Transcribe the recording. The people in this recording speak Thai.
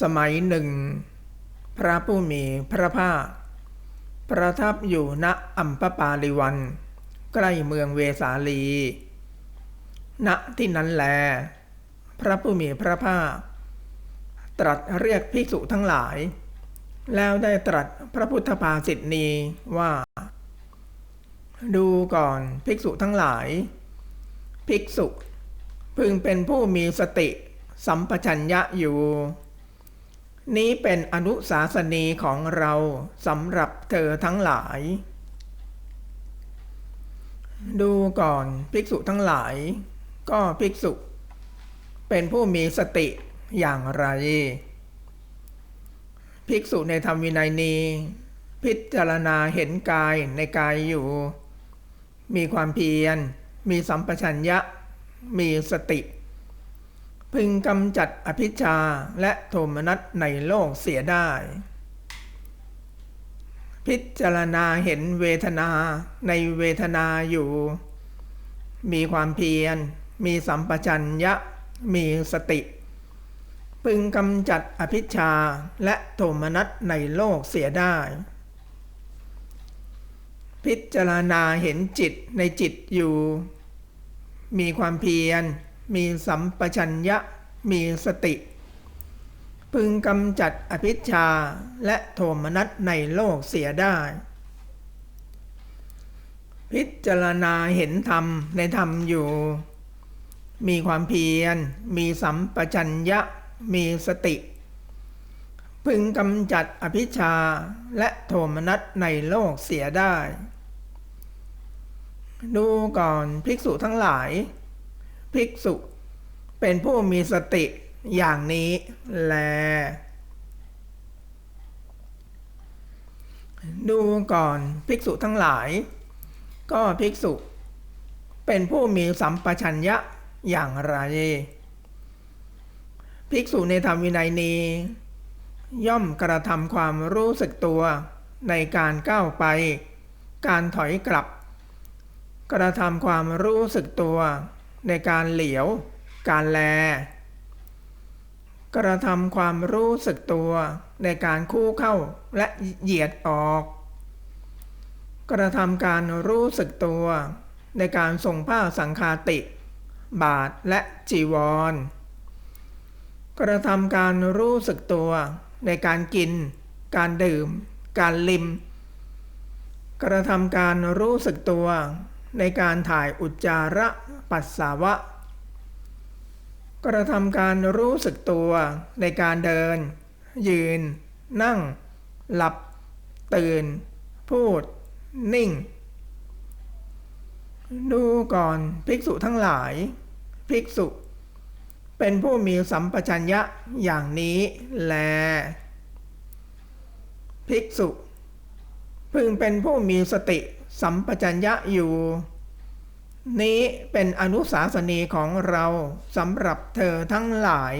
สมัยหนึ่ง พระผู้มีพระภาค ประทับอยู่ณอัมพปาลิวัน ใกล้เมืองเวสาลี ณที่นั้นแล พระผู้มีพระภาค ตรัสเรียกภิกษุทั้งหลาย แล้วได้ตรัสพระพุทธภาษิตนีว่า ดูก่อนภิกษุทั้งหลาย ภิกษุพึงเป็นผู้มีสติสัมปชัญญะอยู่ นี้เป็นอนุสาสนีของเราสำหรับเธอทั้งหลาย ดูก่อนภิกษุทั้งหลาย ก็ภิกษุ เป็นผู้มีสติอย่างไร ภิกษุในธรรมวินัยนี้ พิจารณาเห็นกายในกายอยู่ มีความเพียร มีสัมปชัญญะ มีสติ พึงกำจัดอภิชาและโทมนัสในโลกเสียได้ พิจารณาเห็นเวทนาในเวทนาอยู่ มีความเพียร มีสัมปชัญญะ มีสติ พึงกำจัดอภิชาและโทมนัสในโลกเสียได้ พิจารณาเห็นจิตในจิตอยู่ มีความเพียร มีสัมปชัญญะมีสติ พึงกำจัดอภิชาและโทมนัสในโลกเสียได้ พิจารณาเห็นธรรมในธรรมอยู่ มีความเพียร มีสัมปชัญญะมีสติ พึงกำจัดอภิชาและโทมนัสในโลกเสียได้ ดูก่อนภิกษุทั้งหลาย ภิกษุ เป็นผู้มีสติอย่างนี้แล ดูก่อนภิกษุทั้งหลาย ก็ภิกษุ เป็นผู้มีสัมปชัญญะอย่างไร ภิกษุในธรรมวินัยนี้ ย่อมกระทำความรู้สึกตัวในการก้าวไป การถอยกลับ กระทำความรู้สึกตัว ในการเหลียว การแล กระทำความรู้สึกตัวในการคู่เข้าและเหยียดออก กระทำการรู้สึกตัว ในการส่งผ้าสังคาติ บาทและจีวร กระทำการรู้สึกตัวในการกิน การดื่ม การลิม กระทำการรู้สึกตัว ในการถ่ายอุจจาระปัสสาวะ กระทำการรู้สึกตัวในการเดิน ยืน นั่ง หลับ ตื่น พูด นิ่ง ดูก่อนภิกษุทั้งหลาย ภิกษุ เป็นผู้มีสัมปชัญญะอย่างนี้แล ภิกษุ พึงเป็นผู้มีสติ สัมปชัญญะอยู่ นี้เป็นอนุสาสนีของเราสำหรับเธอทั้งหลาย